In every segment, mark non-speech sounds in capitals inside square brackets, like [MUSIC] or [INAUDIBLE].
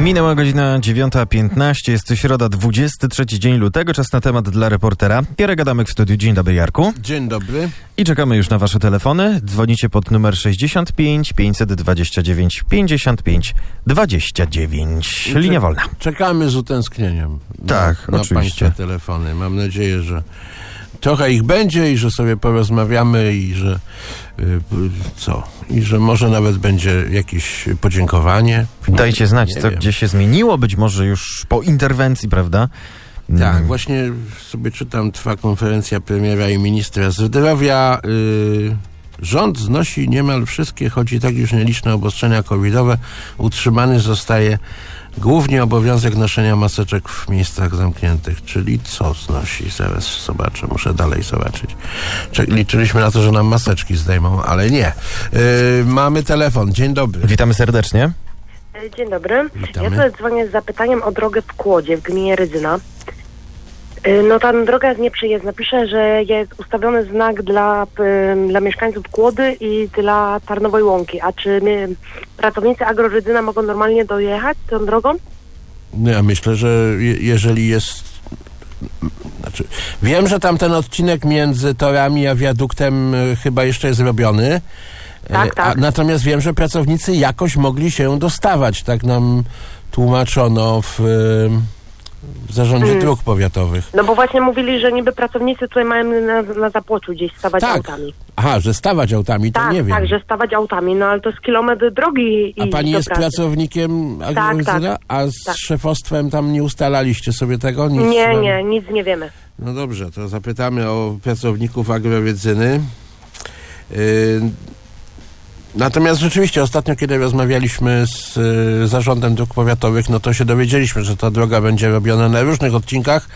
Minęła godzina 9.15, jest środa, 23 dzień lutego, czas na temat dla reportera. Jarek Adamek w studiu. Dzień dobry, Jarku. Dzień dobry. I czekamy już na wasze telefony. Dzwonicie pod numer 65 529 55 29. Linia wolna. Czekamy z utęsknieniem. Tak, na, na oczywiście. Telefony. Mam nadzieję, że trochę ich będzie i że sobie porozmawiamy i że y, co? I że może nawet będzie jakieś podziękowanie. Dajcie znać, Nie co wiem. gdzie się zmieniło, być może już po interwencji, prawda? Tak, Mm, właśnie sobie czytam, trwa konferencja premiera i ministra zdrowia. Y, rząd znosi niemal wszystkie, choć i tak już nieliczne obostrzenia covidowe. Utrzymany zostaje głównie obowiązek noszenia maseczek w miejscach zamkniętych. Czyli co znosi? Zaraz zobaczę, muszę dalej zobaczyć. Cze- liczyliśmy na to, że nam maseczki zdejmą, ale nie. Y, mamy telefon. Dzień dobry. Witamy serdecznie. Dzień dobry. Witamy. Ja tutaj dzwonię z zapytaniem o drogę w Kłodzie w gminie Rydzyna. Y, No ta droga jest nieprzyjezdna. Pisze, że jest ustawiony znak dla, y, dla mieszkańców Kłody i dla Tarnowej Łąki. A czy my, pracownicy Agrorydzyna mogą normalnie dojechać tą drogą? Ja myślę, że je, jeżeli jest. Znaczy, wiem, że tam ten odcinek między torami a wiaduktem y, chyba jeszcze jest robiony. Tak, tak. A, natomiast wiem, że pracownicy jakoś mogli się dostawać. Tak nam tłumaczono w, y, w zarządzie Mm. dróg powiatowych. No bo właśnie mówili, że niby pracownicy tutaj mają na, na zapłoczu gdzieś stawać Tak, autami. Aha, że stawać autami, to Tak, nie wiem. tak, że stawać autami, no ale to jest kilometr drogi i A pani jest pracy. pracownikiem agrowizyna? tak, A z tak. szefostwem tam nie ustalaliście sobie tego? Nic Nie, wam- nie, nic nie wiemy. No dobrze, to zapytamy o pracowników agrowiedzyny. Yy, Natomiast rzeczywiście ostatnio, kiedy rozmawialiśmy z y, zarządem dróg powiatowych, no to się dowiedzieliśmy, że ta droga będzie robiona na różnych odcinkach.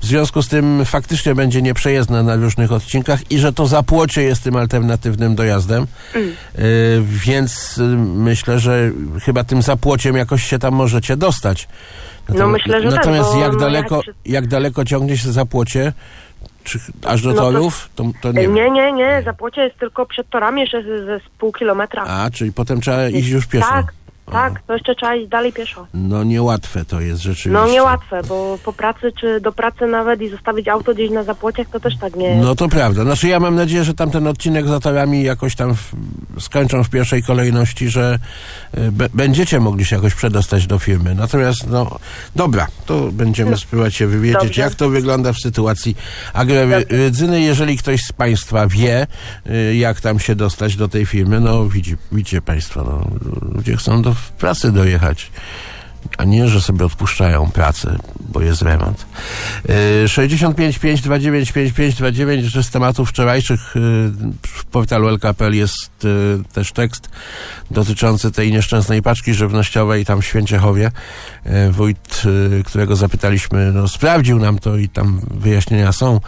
W związku z tym faktycznie będzie nieprzejezdna na różnych odcinkach i że to zapłocie jest tym alternatywnym dojazdem. Y, więc y, myślę, że chyba tym zapłociem jakoś się tam możecie dostać. No myślę, że tak, Natomiast bo jak, no daleko, jak daleko ciągnie się zapłocie? Czy aż do No to- torów? To, to nie, Nie, wiem. nie, nie, zapłocie jest tylko przed torami, jeszcze ze, ze z pół kilometra. A, czyli potem trzeba iść już pieszo. Tak, tak, to jeszcze trzeba iść dalej pieszo. No niełatwe to jest rzeczywiście. No niełatwe, bo po pracy czy do pracy nawet i zostawić auto gdzieś na zapłociach, to też tak nie No to prawda. Znaczy ja mam nadzieję, że tamten odcinek za torami jakoś tam w, skończą w pierwszej kolejności, że y, be, będziecie mogli się jakoś przedostać do firmy. Natomiast no dobra, to będziemy spróbować się wywiedzieć, Dobrze. jak to wygląda w sytuacji agrorydzyny. Jeżeli ktoś z Państwa wie, y, jak tam się dostać do tej firmy, no widzi, widzicie Państwo, no, ludzie chcą do pracy dojechać. A nie, że sobie odpuszczają pracę, bo jest remont. Yy, 65 529 5529 że z tematów wczorajszych yy, w portalu LKPL jest yy, też tekst dotyczący tej nieszczęsnej paczki żywnościowej tam w Święciechowie. Yy, wójt, którego zapytaliśmy, no, sprawdził nam to i tam wyjaśnienia są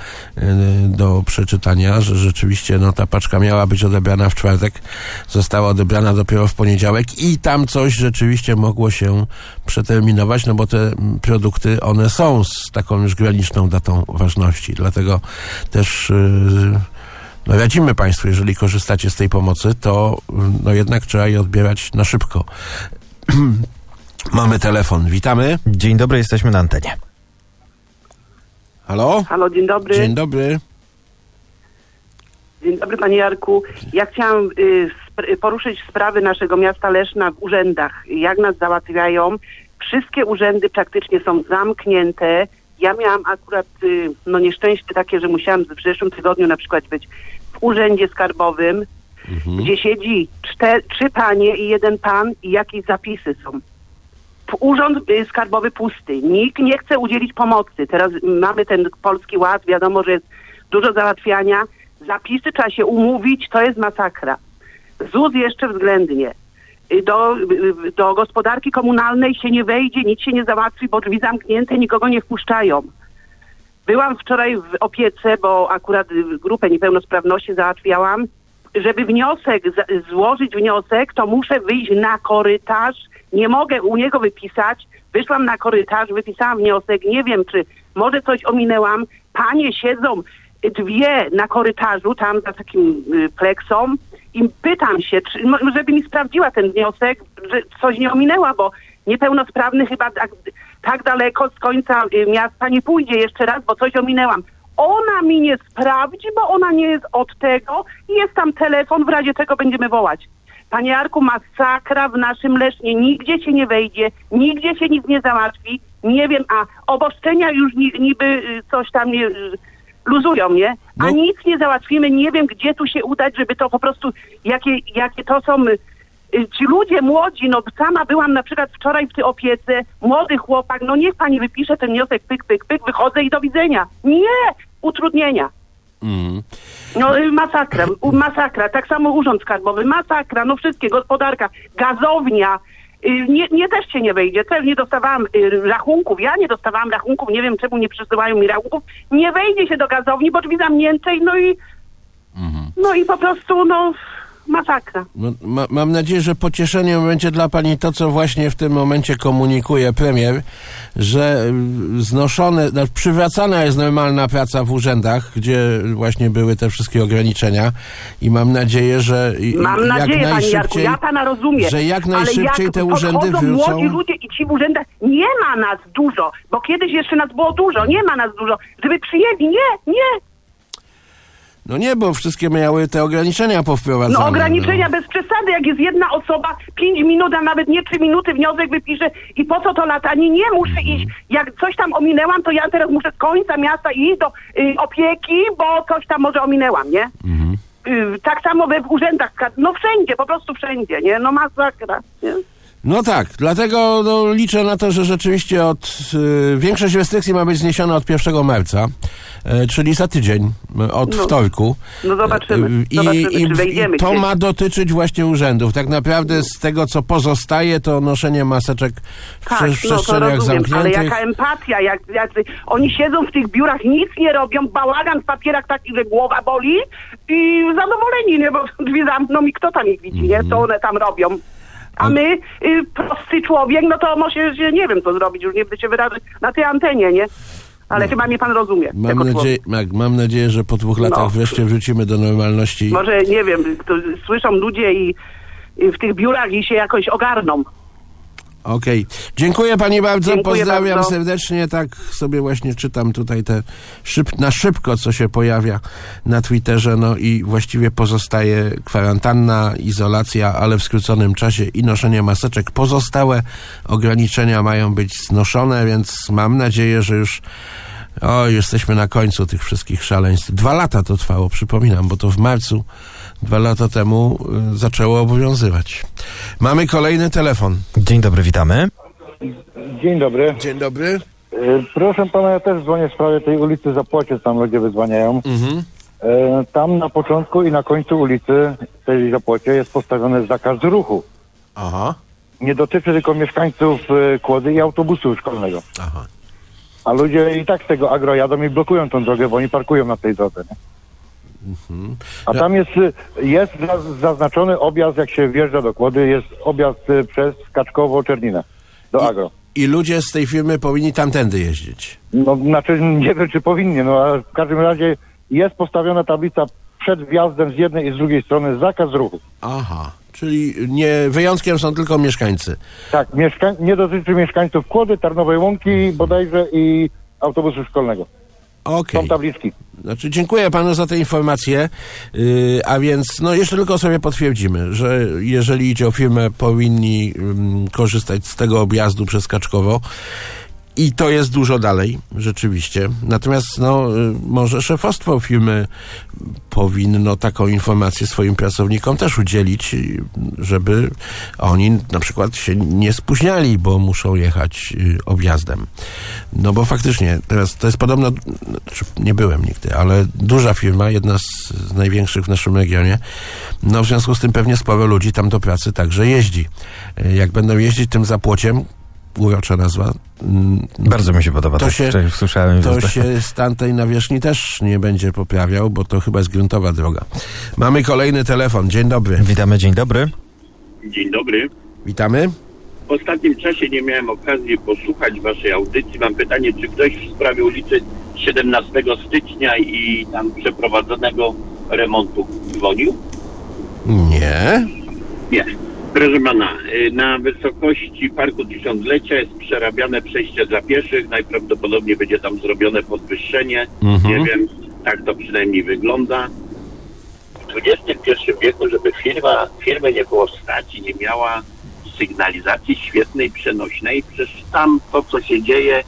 do przeczytania, że rzeczywiście no, ta paczka miała być odebrana w czwartek, została odebrana dopiero w poniedziałek i tam coś rzeczywiście mogło się przeterminować, no bo te produkty, one są z taką już graniczną datą ważności, dlatego też yy, no radzimy Państwu, jeżeli korzystacie z tej pomocy, to no jednak trzeba je odbierać na szybko. [CLEARS THROAT] Mamy telefon, witamy. Dzień dobry, jesteśmy na antenie. Halo? Halo, dzień dobry. Dzień dobry. Dzień dobry panie Jarku. Ja chciałam y, poruszyć sprawy naszego miasta Leszna w urzędach. Jak nas załatwiają. Wszystkie urzędy praktycznie są zamknięte. Ja miałam akurat y, no nieszczęście takie, że musiałam w zeszłym tygodniu na przykład być w urzędzie skarbowym, gdzie siedzi czter, trzy panie i jeden pan i jakieś zapisy są. Urząd y, skarbowy pusty. Nikt nie chce udzielić pomocy. Teraz mamy ten polski ład, wiadomo, że jest dużo załatwiania. Zapisy trzeba się umówić, to jest masakra. ZUS jeszcze względnie. y, do, y, do gospodarki komunalnej się nie wejdzie, nic się nie załatwi, bo drzwi zamknięte, nikogo nie wpuszczają. Byłam wczoraj w opiece, bo akurat y, grupę niepełnosprawności załatwiałam. Żeby wniosek, złożyć wniosek, to muszę wyjść na korytarz. Nie mogę u niego wypisać. Wyszłam na korytarz, wypisałam wniosek. Nie wiem, czy może coś ominęłam. Panie siedzą dwie na korytarzu, tam za takim pleksą i pytam się, czy, mo- żeby mi sprawdziła ten wniosek, że coś nie ominęła, bo niepełnosprawny chyba tak, tak daleko z końca y, miasta nie pójdzie jeszcze raz, bo coś ominęłam. Ona mi nie sprawdzi, bo ona nie jest od tego i jest tam telefon, w razie czego będziemy wołać. Panie Jarku, masakra w naszym Lesznie. Nigdzie się nie wejdzie, nigdzie się nic nie załatwi. Nie wiem, a obostrzenia już ni, niby y, coś tam nie, y, luzują, nie? A No. nic nie załatwimy. Nie wiem, gdzie tu się udać, żeby to po prostu, jakie, jakie to są... y, Ci ludzie młodzi, no sama byłam na przykład wczoraj w tej opiece, młody chłopak, no niech pani wypisze ten wniosek, pyk, pyk, pyk, wychodzę i do widzenia. Nie! Utrudnienia. Mhm. No y, masakra, masakra. Tak samo urząd skarbowy, masakra, no wszystkie, gospodarka, gazownia. Nie, nie też się nie wejdzie. Też nie dostawałam y, rachunków. Ja nie dostawałam rachunków. Nie wiem, czemu nie przysyłają mi rachunków. Nie wejdzie się do gazowni, bo drzwi zamknięte. No i, no i po prostu, no, masakra. Ma, mam nadzieję, że pocieszeniem będzie dla pani to, co właśnie w tym momencie komunikuje premier, że y, znoszone, no, przywracana jest normalna praca w urzędach, gdzie właśnie były te wszystkie ograniczenia i mam nadzieję, że Mam jak nadzieję, najszybciej, ja pana rozumiem. że jak najszybciej jak te urzędy wrócą. młodzi ludzie i ci w urzędach, nie ma nas dużo, bo kiedyś jeszcze nas było dużo, nie ma nas dużo, żeby przyjęli, nie, nie. No nie, bo wszystkie miały te ograniczenia powprowadzane. No ograniczenia bez przesady, jak jest jedna osoba, pięć minut, a nawet nie trzy minuty wniosek wypisze i po co to latanie? Nie muszę Mhm. iść. Jak coś tam ominęłam, to ja teraz muszę z końca miasta iść do y, opieki, bo coś tam może ominęłam, nie? Mhm. Y, tak samo we w urzędach, no wszędzie, po prostu wszędzie, nie? No masakra, nie? No tak, dlatego no, liczę na to, że rzeczywiście od y, większość restrykcji ma być zniesiona od 1 marca, y, czyli za tydzień, y, od No. wtorku. No zobaczymy, Y, I, zobaczymy, i, czy wejdziemy I to ma dotyczyć właśnie urzędów. Tak naprawdę z tego, co pozostaje, to noszenie maseczek w Tak, prze- no to przestrzeniach ale zamkniętych. jaka empatia, jak, jak oni siedzą w tych biurach, nic nie robią, bałagan w papierach taki, że głowa boli i zadowoleni, nie, bo drzwi zamkną i kto tam ich widzi, nie, Mhm. co one tam robią. A my, y, prosty człowiek, no to może się, nie wiem co zrobić, już nie będę się wyrażać na tej antenie, nie? Ale chyba mnie pan rozumie. No. Mam nadzieję, tak, mam nadzieję, że po dwóch latach No. wreszcie wrócimy do normalności. Może, nie wiem, to słyszą ludzie i, i w tych biurach i się jakoś ogarną. Okej. Dziękuję pani bardzo, Dziękuję pozdrawiam bardzo. serdecznie. Tak sobie właśnie czytam tutaj te szyb, na szybko, co się pojawia na Twitterze, no i właściwie pozostaje kwarantanna, izolacja, ale w skróconym czasie i noszenie maseczek. Pozostałe ograniczenia mają być znoszone, więc mam nadzieję, że już o, jesteśmy na końcu tych wszystkich szaleństw. Dwa lata to trwało, przypominam, bo to w marcu dwa lata temu y, zaczęło obowiązywać. Mamy kolejny telefon. Dzień dobry, witamy. Dzień dobry. Dzień dobry. E, Proszę pana, ja też dzwonię w sprawie tej ulicy Zapłocie, tam ludzie wydzwaniają. Mhm. E, Tam na początku i na końcu ulicy tej Zapłocie jest postawiony zakaz ruchu. Aha. Nie dotyczy tylko mieszkańców Kłody i autobusu szkolnego. Aha. A ludzie i tak z tego agro jadą i blokują tą drogę, bo oni parkują na tej drodze. Nie? A Ja- tam jest, jest za- zaznaczony objazd, jak się wjeżdża do Kłody, jest objazd e, przez Kaczkowo-Czerninę do agro. I ludzie z tej firmy powinni tamtędy jeździć. No, znaczy nie wiem, czy powinni, no ale w każdym razie jest postawiona tablica przed wjazdem z jednej i z drugiej strony zakaz ruchu. Aha. Czyli nie, wyjątkiem są tylko mieszkańcy. Tak, mieszka- nie dotyczy mieszkańców Kłody, Tarnowej Łąki bodajże i autobusu szkolnego. Okej. Są tabliczki. Znaczy, dziękuję panu za te informacje. Yy, a więc, no, jeszcze tylko sobie potwierdzimy, że jeżeli idzie o firmę, powinni ym, korzystać z tego objazdu przez Kaczkowo. I to jest dużo dalej, rzeczywiście. Natomiast no, y, może szefostwo firmy powinno taką informację swoim pracownikom też udzielić, y, żeby oni na przykład się nie spóźniali, bo muszą jechać y, objazdem. No bo faktycznie, teraz to jest podobno, znaczy, nie byłem nigdy, ale duża firma, jedna z, największych w naszym regionie, no w związku z tym pewnie sporo ludzi tam do pracy także jeździ. Jak będą jeździć tym zapłociem, urocza nazwa, mm, Bardzo mi się podoba. To tak, się- słyszałem. to się stan tej nawierzchni też nie będzie poprawiał, bo to chyba jest gruntowa droga. Mamy kolejny telefon. Dzień dobry. Witamy, dzień dobry. Dzień dobry. Witamy. W ostatnim czasie nie miałem okazji posłuchać waszej audycji. Mam pytanie, czy ktoś w sprawie ulicy 17 stycznia i tam przeprowadzonego remontu dzwonił? Nie. Nie. Proszę pana, y, na wysokości Parku Tysiąclecia jest przerabiane przejście dla pieszych. Najprawdopodobniej będzie tam zrobione podwyższenie. Mhm. Nie wiem, tak to przynajmniej wygląda. W XXI wieku, żeby firma, firmy nie było stać i nie miała sygnalizacji świetnej, przenośnej, przecież tam to, co się dzieje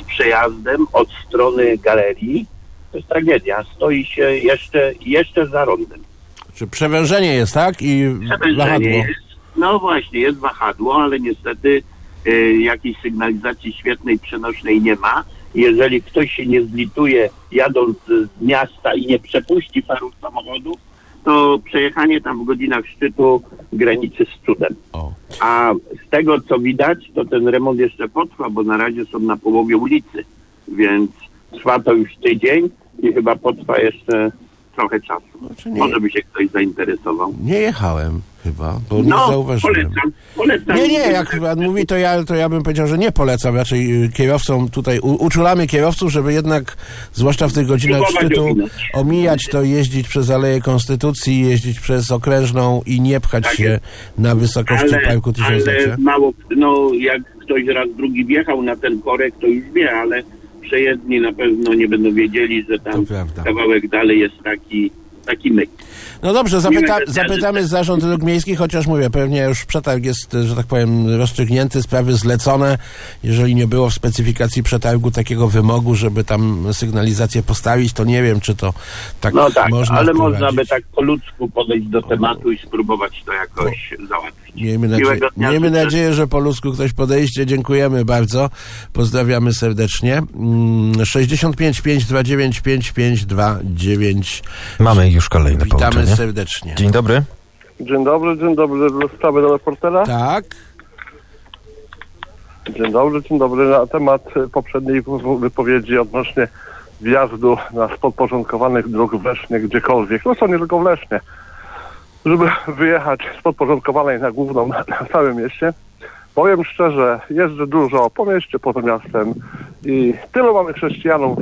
z przejazdem od strony galerii, to jest tragedia. Stoi się jeszcze, jeszcze za rondem. Czy przewężenie jest, tak? I Przewężenie jest. No właśnie, jest wahadło, ale niestety y, jakiejś sygnalizacji świetnej, przenośnej nie ma. Jeżeli ktoś się nie zlituje jadąc z miasta i nie przepuści paru samochodów, to przejechanie tam w godzinach szczytu graniczy z cudem. A z tego co widać, to ten remont jeszcze potrwa, bo na razie są na połowie ulicy, więc trwa to już tydzień i chyba potrwa jeszcze trochę czasu. Znaczy nie- Może by się ktoś zainteresował. Nie jechałem chyba, bo nie No, zauważyłem. polecam, polecam. Nie, nie, jak pan mówi, to ja, to ja bym powiedział, że nie polecam. Raczej y, kierowcom tutaj u, uczulamy kierowców, żeby jednak, zwłaszcza w tych godzinach szczytu, omijać to, jeździć przez Aleję Konstytucji, jeździć przez Okrężną i nie pchać Tak się na wysokości ale, Parku Tysiąclecia. ale mało, no jak ktoś raz drugi wjechał na ten korek, to już wie, ale przejezdni na pewno nie będą wiedzieli, że tam kawałek dalej jest taki, taki myk. No dobrze, zapyta, zapytamy Zarząd Dróg Miejskich, chociaż mówię, pewnie już przetarg jest, że tak powiem, rozstrzygnięty, sprawy zlecone. Jeżeli nie było w specyfikacji przetargu takiego wymogu, żeby tam sygnalizację postawić, to nie wiem, czy to tak No tak, można ale wprowadzić. można by tak po ludzku podejść do tematu i spróbować to jakoś załatwić. Miejmy, nadzieję, Miłego dnia miejmy nadzieję, że po ludzku ktoś podejdzie. Dziękujemy bardzo. Pozdrawiamy serdecznie. Mm, 65 529 5529. Mamy już kolejne Witamy połączenie. serdecznie. Dzień dobry. Dzień dobry, dzień dobry. Sprawy do reportera. Tak. Dzień dobry, dzień dobry. Na temat poprzedniej wypowiedzi odnośnie wjazdu na podporządkowanych dróg w Lesznie gdziekolwiek. No co nie tylko w Lesznie. Żeby wyjechać z podporządkowanej na główną na, na całym mieście. Powiem szczerze, jeżdżę dużo po mieście, poza miastem i tylu mamy chrześcijanów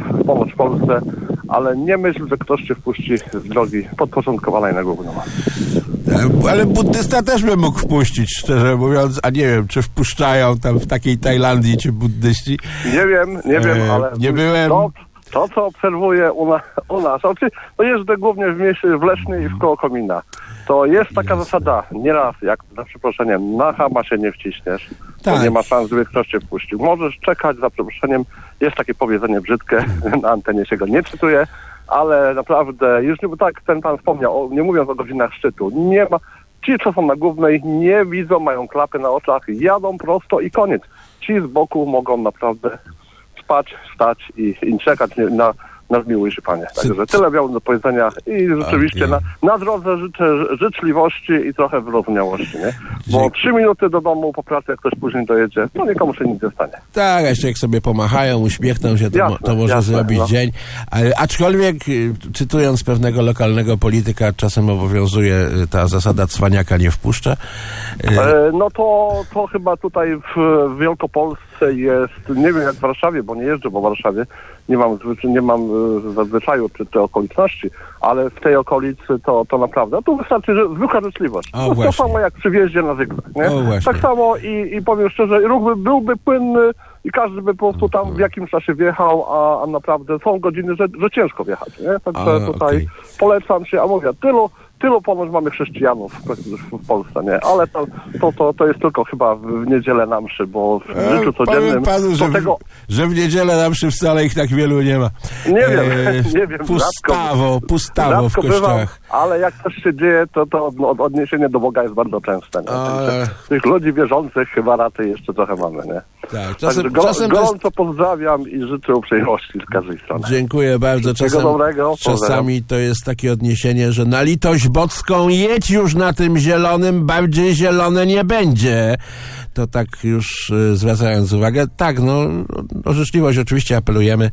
w Polsce, ale nie myśl, że ktoś się wpuści z drogi podporządkowanej na główną. E, Ale buddysta też by mógł wpuścić, szczerze mówiąc, a nie wiem, czy wpuszczają tam w takiej Tajlandii, czy buddyści. Nie wiem, nie wiem, E, ale nie byłem. To, to co obserwuję u, na, u nas, znaczy, to jeżdżę głównie w mieście, w Lesznie i w koło Komina. To jest taka zasada, nieraz, jak za przeproszeniem, na chama się nie wciśniesz, Tak. to nie ma szans, żeby ktoś cię wpuścił. Możesz czekać, za przeproszeniem, jest takie powiedzenie brzydkie, [LAUGHS] na antenie się go nie cytuje, ale naprawdę, już nie, bo tak ten pan wspomniał, nie mówiąc o godzinach szczytu, nie ma, ci co są na głównej nie widzą, mają klapy na oczach, jadą prosto i koniec. Ci z boku mogą naprawdę spać, stać i, i czekać na, na zmiłujszy Panie. Także tyle miałem do powiedzenia i rzeczywiście na, na drodze życzę życzliwości i trochę wyrozumiałości, nie? Bo trzy minuty do domu po pracy, jak ktoś później dojedzie, to nikomu się nic nie stanie. Tak, a jeszcze jak sobie pomachają, uśmiechną się, to, Jasne, to może jasne, zrobić no. dzień. Ale, aczkolwiek, y, cytując pewnego lokalnego polityka, czasem obowiązuje y, ta zasada cwaniaka nie wpuszcza. Y, E, no to, to chyba tutaj w, w Jest, nie wiem jak w Warszawie, bo nie jeżdżę po Warszawie, nie mam, nie mam e, zazwyczaju czy te okoliczności, ale w tej okolicy to, to naprawdę, no tu wystarczy że, zwykła życzliwość. O, to, to właśnie. samo jak przy wjeździe na zygzak, nie? O, tak samo i, i powiem szczerze, ruch by, byłby płynny i każdy by po prostu tam w jakimś czasie wjechał, a, a naprawdę są godziny, że, że ciężko wjechać, nie? Także A, tutaj okej. polecam się, a mówię, tylu, tylu ponoć mamy chrześcijanów w, Polsce, nie? Ale to, to, to, to jest tylko chyba w, niedzielę na mszy, bo w E, życiu codziennym panu, że, tego... w, że w niedzielę na mszy wcale ich tak wielu nie ma. Nie wiem, [LAUGHS] nie wiem, Pustawo, pustawo w bywam, kościołach. ale jak coś się dzieje, to, to od, od, odniesienie do Boga jest bardzo częste. Ale- Tych ludzi wierzących chyba raczej jeszcze trochę mamy, nie? Tak, Czasem, go, czasem to jest, gorąco pozdrawiam i życzę uprzejmości z każdej strony. Dziękuję bardzo. Czasem, dobrego, czasami to jest takie odniesienie, że na litość bocką jedź już na tym zielonym, bardziej zielone nie będzie. To tak już y, zwracając uwagę. Tak, no o życzliwość oczywiście apelujemy y,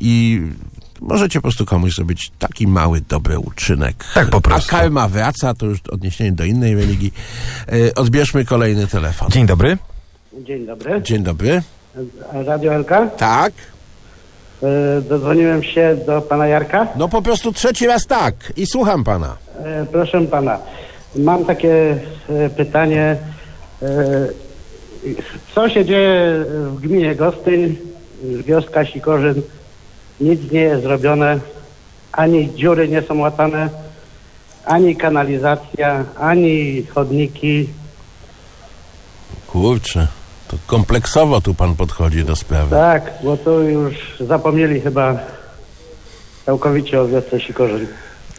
i możecie po prostu komuś zrobić taki mały, dobry uczynek. Tak po prostu. A karma wraca, to już odniesienie do innej religii. Y, odbierzmy kolejny telefon. Dzień dobry. Dzień dobry. Dzień dobry. Radio Elka. Tak? E, Dodzwoniłem się do pana Jarka. No po prostu trzeci raz tak i słucham pana. E, Proszę pana, mam takie e, pytanie. Co się dzieje w gminie Gostyń, wioska Sikorzyn? Nic nie jest zrobione, ani dziury nie są łatane, ani kanalizacja, ani chodniki. Kurczę, to kompleksowo tu pan podchodzi do sprawy. Tak, bo tu już zapomnieli chyba całkowicie o wiosce Sikorzyn.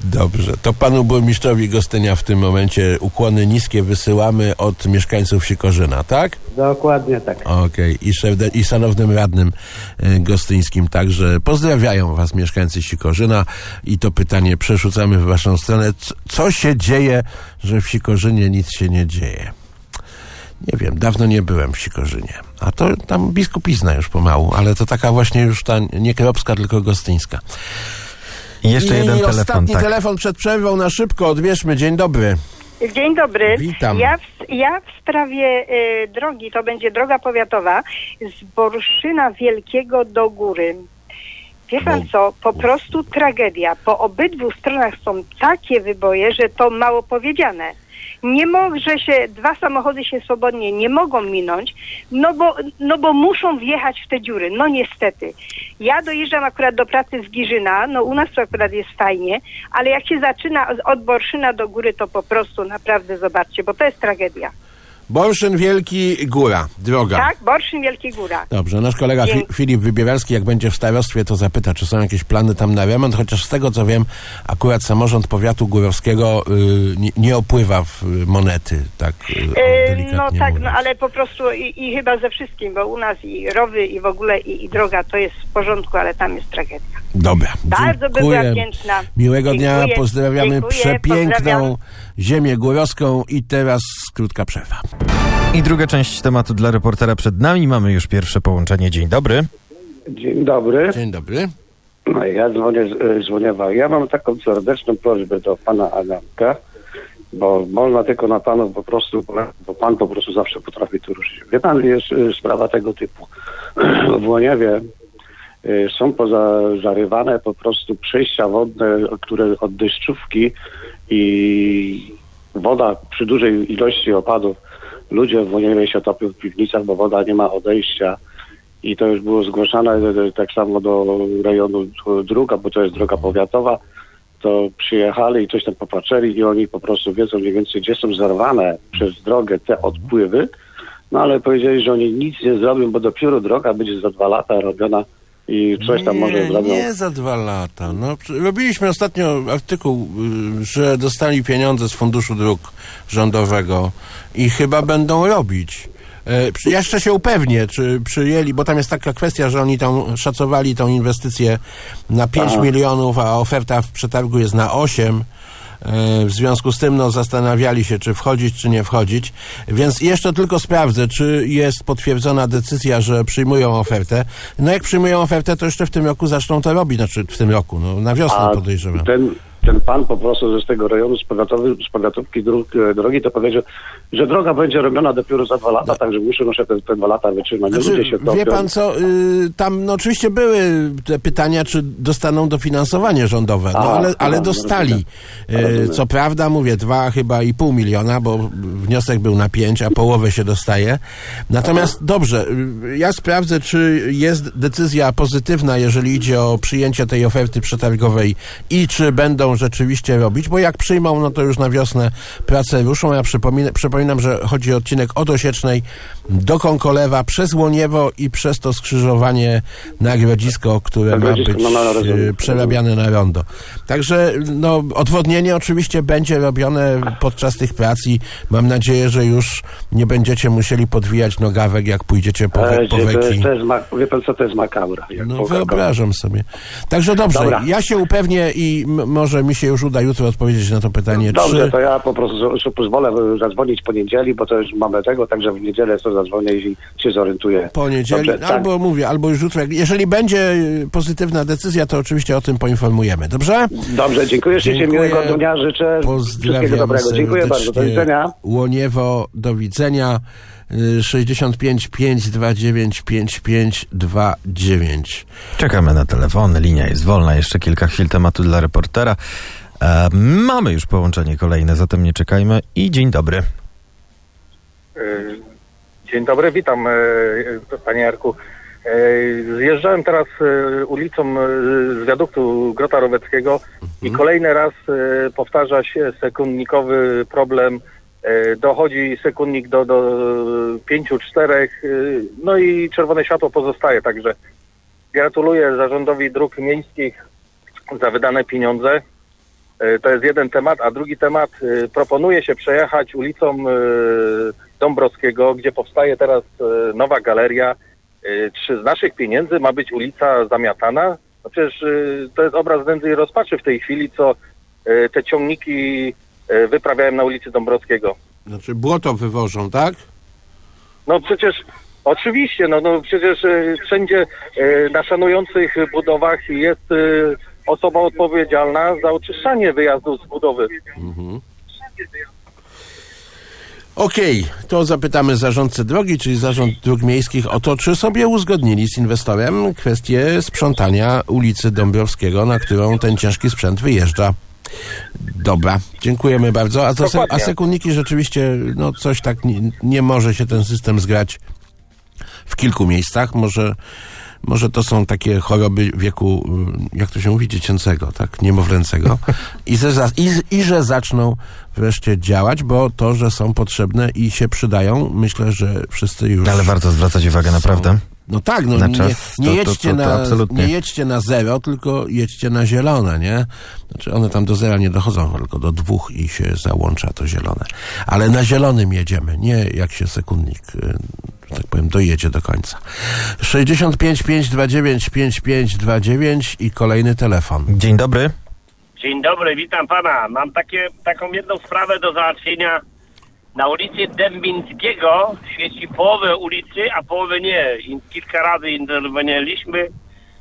Dobrze, to panu burmistrzowi Gostynia w tym momencie ukłony niskie wysyłamy od mieszkańców Sikorzyna, tak? Dokładnie tak. Okej, I, szewde- i szanownym radnym y, gostyńskim także pozdrawiają was mieszkańcy Sikorzyna i to pytanie przerzucamy w waszą stronę. Co się dzieje, że w Sikorzynie nic się nie dzieje? Nie wiem, dawno nie byłem w Sikorzynie. A to tam biskupizna już pomału, ale to taka właśnie już ta nie kropska, tylko gostyńska. I jeszcze I jeden telefon, ostatni tak. telefon przed przerwą na szybko. Odbierzmy. Dzień dobry. Dzień dobry. Witam. Ja w, ja w sprawie y, drogi, to będzie droga powiatowa z Boruszyna Wielkiego do Góry. Wie pan Bo- co, po prostu tragedia. Po obydwu stronach są takie wyboje, że to mało powiedziane. Nie może się, dwa samochody się swobodnie nie mogą minąć, no bo, no bo muszą wjechać w te dziury. No niestety. Ja dojeżdżam akurat do pracy z Giżyna, no u nas to akurat jest fajnie, ale jak się zaczyna od- Borszyna do góry, to po prostu naprawdę zobaczcie, bo to jest tragedia. Borszyn Wielki Góra. Droga. Tak? Borszyn Wielkie Góra. Dobrze, nasz kolega Fi-. Filip Wybieralski, jak będzie w starostwie, to zapyta, czy są jakieś plany tam na remont, chociaż z tego co wiem, akurat samorząd powiatu górowskiego y, nie, nie opływa w monety, tak y, E, delikatnie no tak, mówiąc. no ale po prostu i, i chyba ze wszystkim, bo u nas i rowy i w ogóle i, i droga to jest w porządku, ale tam jest tragedia. Dobra, Bardzo bym była wdzięczna. Miłego dnia, Dziękuję, pozdrawiamy dziękuję, przepiękną pozdrawiam. ziemię górowską i teraz krótka przerwa. I druga część tematu dla reportera przed nami. Mamy już pierwsze połączenie. Dzień dobry. Dzień dobry. Dzień dobry. No, Ja dzwonię, z- dzwonię. Ja mam taką serdeczną prośbę do pana Adamka, bo można tylko na panu po prostu, bo pan po prostu zawsze potrafi tu ruszyć. Wie pan, jest y, sprawa tego typu. [CLEARS THROAT] W Łoniewie y, są pozarywane po prostu przejścia wodne, które od deszczówki i woda przy dużej ilości opadów, ludzie w Łoniewie się topią w piwnicach, bo woda nie ma odejścia. I to już było zgłoszone e, tak samo do rejonu e, druga, bo to jest droga powiatowa, to przyjechali i coś tam popatrzyli i oni po prostu wiedzą mniej więcej, gdzie są zerwane przez drogę te odpływy, no ale powiedzieli, że oni nic nie zrobią, bo dopiero droga będzie za dwa lata robiona i coś tam może nie, zrobią. Nie za dwa lata. No, robiliśmy ostatnio artykuł, y, że dostali pieniądze z Funduszu Dróg Rządowego i chyba będą robić. E, przy- Jeszcze się upewnię, czy przyjęli, bo tam jest taka kwestia, że oni tam szacowali tą inwestycję na 5 Aha. milionów, a oferta w przetargu jest na 8. E, W związku z tym no, zastanawiali się, czy wchodzić, czy nie wchodzić. Więc jeszcze tylko sprawdzę, czy jest potwierdzona decyzja, że przyjmują ofertę. No jak przyjmują ofertę, to jeszcze w tym roku zaczną to robić. Znaczy w tym roku, no na wiosnę A podejrzewam. ten, ten pan po prostu z tego rejonu, z, powiatowy, z powiatówki dróg, e, drogi, to powiedział, że droga będzie robiona dopiero za dwa lata, także muszę jeszcze te, te dwa lata wytrzymać. No. Znaczy, Ludzie się topią. wie pan co, y, tam no oczywiście były te pytania, czy dostaną dofinansowanie rządowe, no ale, ale no dostali. Y, co prawda, mówię, dwa chyba i pół miliona, bo wniosek był na pięć, a połowę się dostaje. Natomiast dobrze, y, ja sprawdzę, czy jest decyzja pozytywna, jeżeli idzie o przyjęcie tej oferty przetargowej i czy będą rzeczywiście robić, bo jak przyjmą, no to już na wiosnę prace ruszą. Ja przypomina, przypominam, że chodzi o odcinek od Osiecznej do Konkolewa, przez Łoniewo i przez to skrzyżowanie na Grodzisko, które ma być no, no, e, przerabiane na rondo. Także no, odwodnienie oczywiście będzie robione podczas tych prac i mam nadzieję, że już nie będziecie musieli podwijać nogawek, jak pójdziecie po, E, po weki. to jest, wie pan co, to jest makabra. No wyobrażam sobie. Także dobrze, Dobra. ja się upewnię i może mi się już uda jutro odpowiedzieć na to pytanie, Dobrze, czy... to ja po prostu pozwolę zadzwonić po niedzieli, bo to już mamy tego, także w niedzielę to zadzwonię i się zorientuję. Poniedzieli, Dobrze, tak. albo mówię, albo już jutro. Jak- Jeżeli będzie y, pozytywna decyzja, to oczywiście o tym poinformujemy. Dobrze? Dobrze, dziękuję ślicznie, Dziękuję. miłego dnia życzę. Wszystkiego dobrego. Dziękuję bardzo, do widzenia. Łoniewo, do widzenia. Y, 65 529 5529. Czekamy na telefony, linia jest wolna, jeszcze kilka chwil tematu dla reportera. E, mamy już połączenie kolejne, zatem nie czekajmy i dzień dobry. E, Dzień dobry, witam e, e, panie Jarku. E, Zjeżdżałem teraz ulicą z wiaduktu Grota Roweckiego i kolejny raz powtarza się sekundnikowy problem. Dochodzi sekundnik do, do pięciu, czterech, e, no i czerwone światło pozostaje, także gratuluję zarządowi dróg miejskich za wydane pieniądze. E, To jest jeden temat, a drugi temat e, proponuje się przejechać ulicą e, Dąbrowskiego, gdzie powstaje teraz nowa galeria. Czy z naszych pieniędzy ma być ulica zamiatana? No przecież to jest obraz nędzy i rozpaczy w tej chwili, co te ciągniki wyprawiają na ulicy Dąbrowskiego. Znaczy błoto wywożą, tak? No przecież oczywiście, no, no przecież wszędzie na szanujących budowach jest osoba odpowiedzialna za oczyszczanie wyjazdów z budowy. Okej, to zapytamy zarządcę drogi, czyli zarząd dróg miejskich o to, czy sobie uzgodnili z inwestorem kwestię sprzątania ulicy Dąbrowskiego, na którą ten ciężki sprzęt wyjeżdża. Dobra, dziękujemy bardzo. A, to se, a sekundniki rzeczywiście, no coś tak nie, nie może się ten system zgrać w kilku miejscach. Może, może to są takie choroby wieku, y, jak to się mówi, dziecięcego, tak, niemowlęcego. I, że za, i, I że zaczną wreszcie działać, bo to, że są potrzebne i się przydają, myślę, że wszyscy już... Ale warto zwracać uwagę, naprawdę. No tak, no Na nie, czas nie, to- to- jedźcie to- to na, absolutnie. nie jedźcie na zero, tylko jedźcie na zielone, nie? Znaczy one tam do zera nie dochodzą, tylko do dwóch i się załącza to zielone. Ale na zielonym jedziemy, nie jak się sekundnik, y, że tak powiem, dojedzie do końca. 65 529 5529 i kolejny telefon. Dzień dobry. Dzień dobry, witam pana. Mam takie, taką jedną sprawę do załatwienia. Na ulicy Dębińskiego świeci połowę ulicy, a połowę nie. I kilka razy interweniowaliśmy,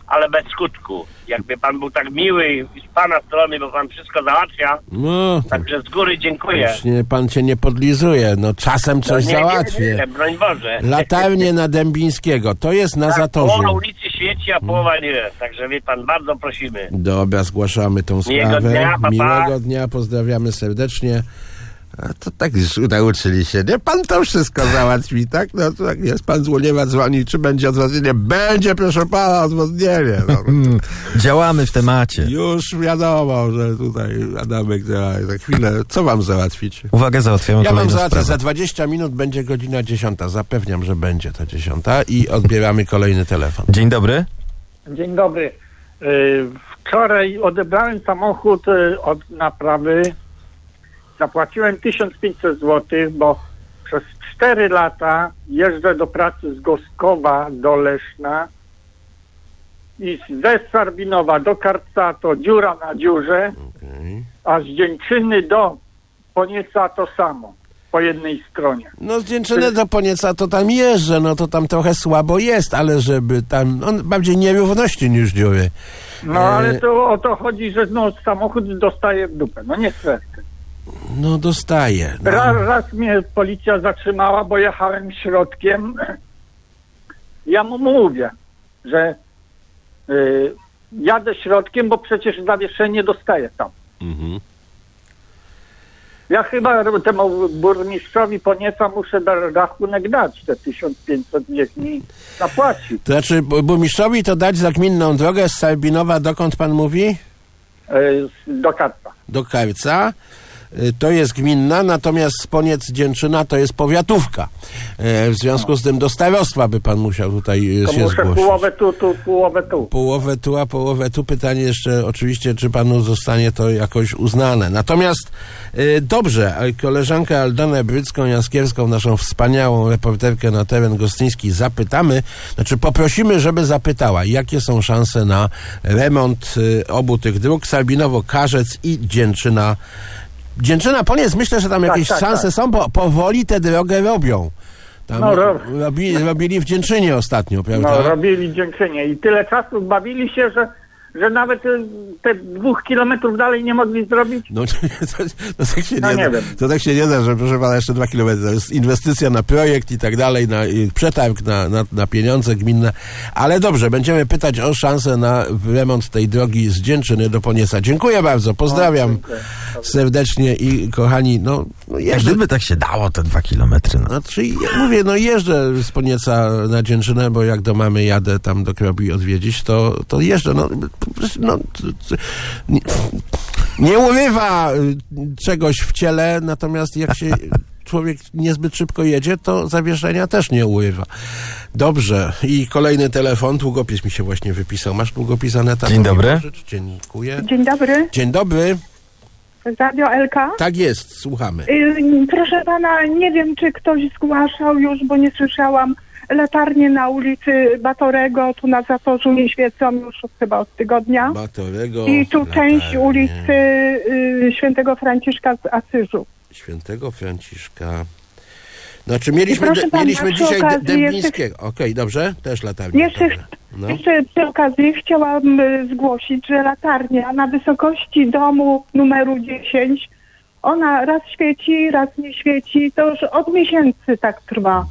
ale bez skutku. Jakby pan był tak miły z pana strony, bo pan wszystko załatwia, No, także z góry dziękuję. już nie, pan cię nie podlizuje, no czasem coś No nie, załatwię. Nie, nie, broń Boże. Latarnie na Dębińskiego, to jest na Tak, Połowa zatorzu. ulicy świeci, a połowa nie. Także wie pan, bardzo prosimy. Dobra, zgłaszamy tą Miłego sprawę. dnia, pa, pa. Miłego dnia, pozdrawiamy serdecznie. To tak już nauczyli się, nie? Pan to wszystko załatwi, tak? No to tak jest. Pan z Łoniewa dzwoni, czy będzie odwodnienie? Będzie, proszę pana, odwodnienie. No, Mm, działamy w temacie. już wiadomo, że tutaj Adamek za, za chwilę. Co mam załatwić? Uwaga, załatwiamy Ja mam załatwić, za 20 minut będzie godzina 10. Zapewniam, że będzie ta 10 i odbieramy kolejny telefon. Dzień dobry. Dzień dobry. Y, Wczoraj odebrałem samochód y, od naprawy. Zapłaciłem 1500 zł, bo przez 4 lata jeżdżę do pracy z Goskowa do Leszna i ze Sarbinowa do Karcato, dziura na dziurze, a z Dzięczyny do Ponieca to samo, po jednej stronie. No z Dzięczyny do Ponieca to tam jeżdżę, no to tam trochę słabo jest, ale żeby tam, on bardziej nierówności niż dziury. No E, ale to o to chodzi, że no, samochód dostaje w dupę. No niestety. No dostaje. No. Raz, raz mnie policja zatrzymała, bo jechałem środkiem. Ja mu mówię, że y, jadę środkiem, bo przecież zawieszenie dostaję tam. Mhm. Ja chyba temu burmistrzowi Ponieca muszę dar- rachunek dać, te 1500 niech mi zapłaci. To znaczy, bu- burmistrzowi to dać za gminną drogę z Sarbinowa, dokąd pan mówi? do Karpa. do Karca. Y, To jest gminna, natomiast Sponiec Dzięczyna to jest powiatówka. E, W związku z tym do starostwa by pan musiał tutaj y, To się muszę zgłosić. połowę tu, tu, połowę tu. Połowę tu, a połowę tu. Pytanie jeszcze oczywiście, czy panu zostanie to jakoś uznane. Natomiast y, dobrze, koleżankę Aldanę Brycką-Jaskierską, naszą wspaniałą reporterkę na teren gostyński zapytamy, znaczy poprosimy, żeby zapytała, jakie są szanse na remont y, obu tych dróg, Sabinowo-Karzec i Dzięczyna. Dzięczyna, Poniec, myślę, że tam Tak, jakieś tak, szanse tak. są, bo powoli tę drogę robią. Tam No, ro- robi, robili w Dzięczynie ostatnio, prawda? No, robili dziękczynię i tyle czasu bawili się, że, że nawet y, te dwóch kilometrów dalej nie mogli zrobić. No to, to, tak się No nie, nie da, to tak się nie da, że proszę pana jeszcze dwa kilometry. To jest inwestycja na projekt i tak dalej, na i przetarg, na, na, na pieniądze gminne. Ale dobrze, będziemy pytać o szansę na remont tej drogi z Dzięczyny do Ponieca. Dziękuję bardzo, pozdrawiam serdecznie i kochani, no, no Jak jeżdżę. gdyby tak się dało te dwa kilometry. No. Znaczy, ja mówię, no jeżdżę z Ponieca na Dzięczynę, bo jak do mamy jadę tam do Krobi odwiedzić, to, to jeżdżę. No, no, t- t- nie, nie urywa y, czegoś w ciele, natomiast jak się [LAUGHS] człowiek niezbyt szybko jedzie, to zawieszenia też nie urywa. Dobrze. I kolejny telefon. Długopis mi się właśnie wypisał. Masz długopis, Aneta? Dzień dobry. Dziękuję. Dzień dobry, Dzień dobry. Radio LK. Tak jest, słuchamy. Y, Proszę pana, nie wiem, czy ktoś zgłaszał już, bo nie słyszałam. Latarnie na ulicy Batorego, tu na Zatorzu nie świecą już chyba od tygodnia. Batorego. I tu część latarnie. ulicy y, Świętego Franciszka z Asyżu. Świętego Franciszka. Znaczy mieliśmy, de, pana, mieliśmy dzisiaj okazji jeszcze-. Okej, dobrze, też latarnia. Jeszcze. No. jeszcze przy okazji chciałam y, zgłosić, że latarnia na wysokości domu numeru 10, ona raz świeci, raz nie świeci, to już od miesięcy tak trwa.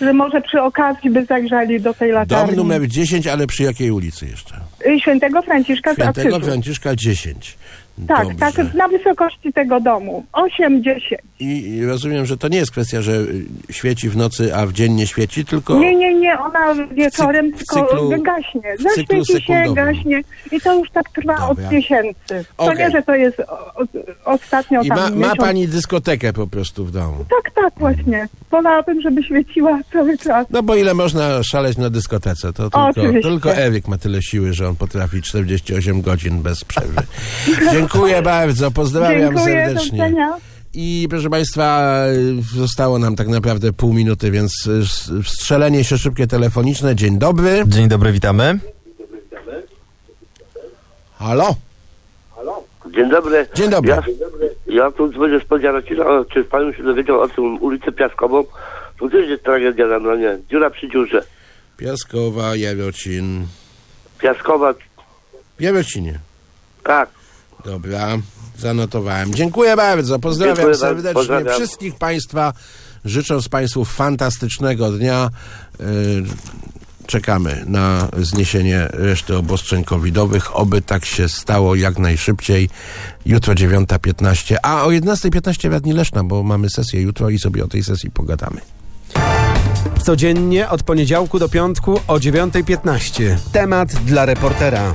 Że może przy okazji by zajrzeli do tej Mhm. Dom latarni. numer 10, ale przy jakiej ulicy jeszcze? Y, Świętego Franciszka z Świętego. Franciszka 10. Tak, Dobrze. tak, na wysokości tego domu. 8-10. I, rozumiem, że to nie jest kwestia, że świeci w nocy, a w dzień nie świeci, tylko... Nie, nie, nie, ona wieczorem tylko cyklu- gaśnie. Zaświeci się, gaśnie i to już tak trwa Dobra. od miesięcy. To Okej. nie, że to jest o, ostatnio I tam ma, ma miesiąc. pani dyskotekę po prostu w domu. Tak, tak, właśnie. Wolałabym, żeby świeciła cały czas. No bo ile można szaleć na dyskotece? To tylko, Oczywiście. tylko ma tyle siły, że on potrafi 48 godzin bez przerwy. [LAUGHS] Dziękuję bardzo, pozdrawiam Dziękuję, do serdecznie. widzenia. I proszę Państwa, zostało nam tak naprawdę pół minuty, więc y, strzelenie się szybkie telefoniczne. Dzień dobry. Dzień dobry, witamy. Halo? Dzień dobry. Dzień dobry. Ja, ja tu dzwonię z Podziarocina, o, czy pan się dowiedział o tym ulicę Piaskową? To też jest tragedia na no nie. Dziura przy dziurze. Piaskowa, Jarocin. Piaskowa, W Jarocinie. tak. Dobra, zanotowałem. Dziękuję bardzo, pozdrawiam Dziękuję serdecznie pozdrawiam. wszystkich Państwa. Życząc Państwu fantastycznego dnia. Yy, Czekamy na zniesienie reszty obostrzeń covidowych. Oby tak się stało jak najszybciej. Jutro 9.15, a o 11.15 Radni Leszna, bo mamy sesję jutro i sobie o tej sesji pogadamy. Codziennie od poniedziałku do piątku o 9.15. Temat dla reportera.